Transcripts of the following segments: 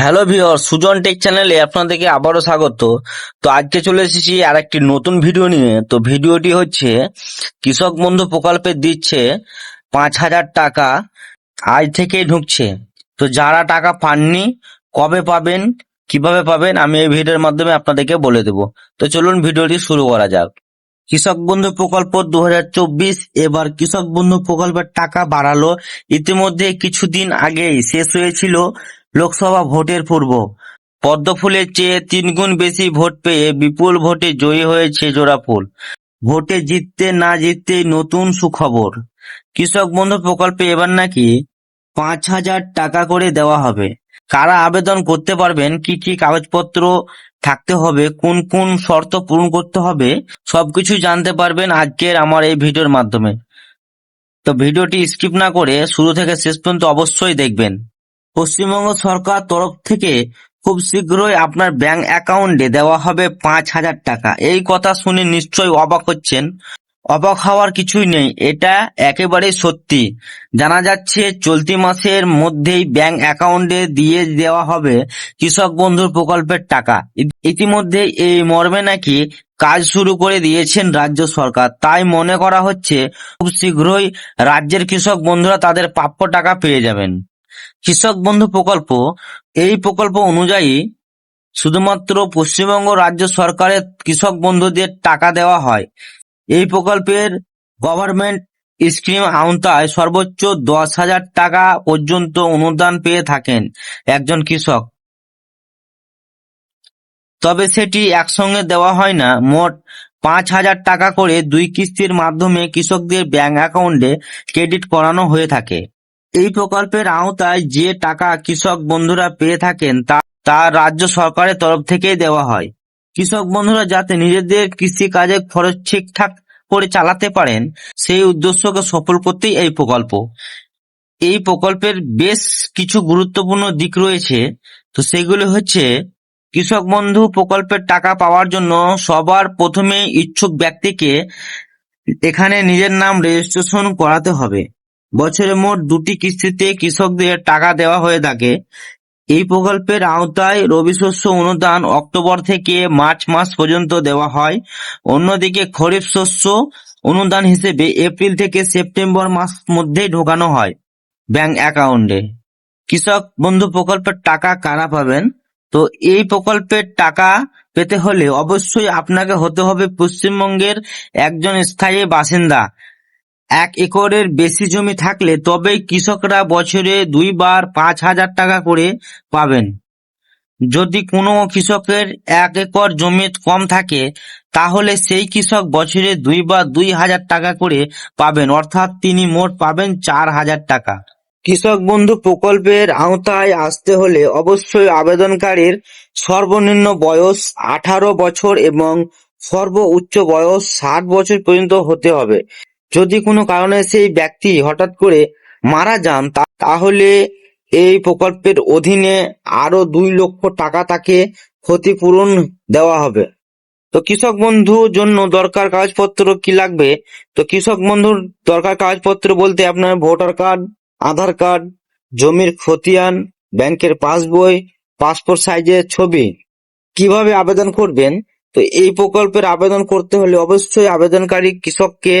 Hello viewer Sujan take চ্যানেলে আপনাদেরকে আবারও স্বাগত। তো আজকে চলে এসেছি আর একটি নতুন ভিডিও নিয়ে। তো ভিডিওটি হচ্ছে, কৃষক বন্ধু প্রকল্পে দিচ্ছে পাঁচ হাজার টাকা, আজ থেকেই ঢুকছে। তো যারা টাকা পাননি, কবে পাবেন, কীভাবে পাবেন, আমি এই ভিডিওর মাধ্যমে আপনাদেরকে বলে দেবো। তো চলুন ভিডিওটি শুরু করা যাক। কৃষক বন্ধু প্রকল্প দু হাজার চব্বিশ, এবার কৃষক বন্ধু প্রকল্পের টাকা বাড়ালো। ইতিমধ্যে কিছুদিন আগেই শেষ হয়েছিল লোকসভা ভোটের পূর্ব। পদ্মফুলের চেয়ে তিনগুণ বেশি ভোট পেয়ে বিপুল ভোটে জয়ী হয়েছে জোড়াফুল। ভোটে জিততে না জিততেই নতুন সুখবর। কৃষক বন্ধু প্রকল্পে এবার নাকি পাঁচ হাজার টাকা করে দেওয়া হবে। কারা আবেদন করতে পারবেন? কি কি কাগজপত্র থাকতে হবে? কোন কোন শর্ত পূরণ করতে হবে? সবকিছু জানতে পারবেন আজকের আমার এই ভিডিওর মাধ্যমে। তো ভিডিওটি স্কিপ না করে শুরু থেকে শেষ পর্যন্ত অবশ্যই দেখবেন। পশ্চিমবঙ্গ সরকার তরফ থেকে খুব শীঘ্রই আপনার ব্যাংক অ্যাকাউন্টে দেওয়া হবে পাঁচ হাজার টাকা। এই কথা শুনে নিশ্চয়ই অবাক হচ্ছেন। অবাক হওয়ার কিছুই নেই, এটা একেবারেই সত্যি। জানা যাচ্ছে, চলতি মাসের মধ্যেই ব্যাংক অ্যাকাউন্টে দিয়ে দেওয়া হবে কৃষক বন্ধুর প্রকল্পের টাকা। ইত- ইতিমধ্যে এই মর্মে নাকি কাজ শুরু করে দিয়েছেন রাজ্য সরকার। তাই মনে করা হচ্ছে, খুব শীঘ্রই রাজ্যের কৃষক বন্ধুরা তাদের প্রাপ্য টাকা পেয়ে যাবেন। কৃষক বন্ধু প্রকল্প, এই প্রকল্প অনুযায়ী শুধুমাত্র পশ্চিমবঙ্গ রাজ্য সরকারের কৃষক বন্ধুদের টাকা দেওয়া হয়। এই প্রকল্পের গভর্নমেন্ট স্কিম আওতায় সর্বোচ্চ দশ হাজার টাকা পর্যন্ত অনুদান পেয়ে থাকেন একজন কৃষক। তবে সেটি একসঙ্গে দেওয়া হয় না। মোট পাঁচ হাজার টাকা করে দুই কিস্তির মাধ্যমে কৃষকদের ব্যাংক অ্যাকাউন্টে ক্রেডিট করানো হয়ে থাকে। এই প্রকল্পের আওতায় যে টাকা কৃষক বন্ধুরা পেয়ে থাকেন তা রাজ্য সরকারের তরফ থেকেই দেওয়া হয়। কৃষক বন্ধুরা যাতে নিজেদের কৃষি কাজের খরচ ঠিকঠাক করে চালাতে পারেন, সেই উদ্দেশ্যকে সফল করতেই এই প্রকল্প। এই প্রকল্পের বেশ কিছু গুরুত্বপূর্ণ দিক রয়েছে। তো সেগুলো হচ্ছে, কৃষক বন্ধু প্রকল্পের টাকা পাওয়ার জন্য সবার প্রথমে ইচ্ছুক ব্যক্তিকে এখানে নিজের নাম রেজিস্ট্রেশন করাতে হবে। বছরে মোট দুটি কিস্তিতে কৃষকদের টাকা দেওয়া হয়ে থাকে। এই প্রকল্পের আওতায় রবি শস্য অনুদান অক্টোবর থেকে মার্চ মাস পর্যন্ত দেওয়া হয়। অন্যদিকে খরিফ শস্য অনুদান হিসেবে এপ্রিল থেকে সেপ্টেম্বর মাস মধ্যেই ঢোকানো হয় ব্যাংক অ্যাকাউন্টে। কৃষক বন্ধু প্রকল্পের টাকা কারা পাবেন? তো এই প্রকল্পের টাকা পেতে হলে অবশ্যই আপনাকে হতে হবে পশ্চিমবঙ্গের একজন স্থায়ী বাসিন্দা। এক একরের বেশি জমি থাকলে তবেই কৃষকরা বছরে দুইবার পাঁচ হাজার টাকা করে পাবেন। যদি কোনো কৃষকের এক একর জমি কম থাকে, তাহলে সেই কৃষক বছরে দুইবার দুই হাজার টাকা করে পাবেন, অর্থাৎ তিনি মোট পাবেন চার হাজার টাকা। কৃষক বন্ধু প্রকল্পের আওতায় আসতে হলে অবশ্যই আবেদনকারীর সর্বনিম্ন বয়স আঠারো বছর এবং সর্ব উচ্চ বয়স ষাট বছর পর্যন্ত হতে হবে। যদি কোনো কারণে সেই ব্যক্তি হঠাৎ করে মারা যান তাহলে এই প্রকল্পের অধীনে আরও দুই লক্ষ টাকা তাকে ক্ষতিপূরণ দেওয়া হবে। তো কৃষক বন্ধুর জন্য দরকার কাগজপত্র কি লাগবে? তো কৃষক বন্ধুর দরকার কাগজপত্র বলতে আপনার ভোটার কার্ড, আধার কার্ড, জমির খতিয়ান, ব্যাংকের পাসবই, পাসপোর্ট সাইজের ছবি। কীভাবে আবেদন করবেন? তো এই প্রকল্পের আবেদন করতে হলে অবশ্যই আবেদনকারী কৃষককে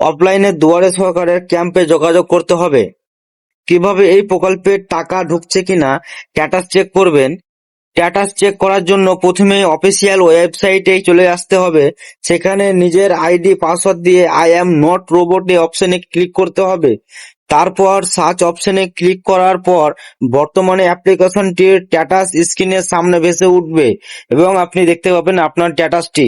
অফলাইনে দুয়ারে সরকারের ক্যাম্পে যোগাযোগ করতে হবে। কীভাবে এই প্রকল্পের টাকা ঢুকছে কিনা স্ট্যাটাস চেক করবেন। স্ট্যাটাস চেক করার জন্য প্রথমে অফিসিয়াল ওয়েবসাইটে চলে আসতে হবে। সেখানে নিজের আইডি পাসওয়ার্ড দিয়ে আই অ্যাম নট রোবট অপশনে ক্লিক করতে হবে। তারপর সার্চ অপশনে ক্লিক করার পর বর্তমানে অ্যাপ্লিকেশনটির স্ট্যাটাস স্ক্রিনের সামনে ভেসে উঠবে এবং আপনি দেখতে পাবেন আপনার স্ট্যাটাসটি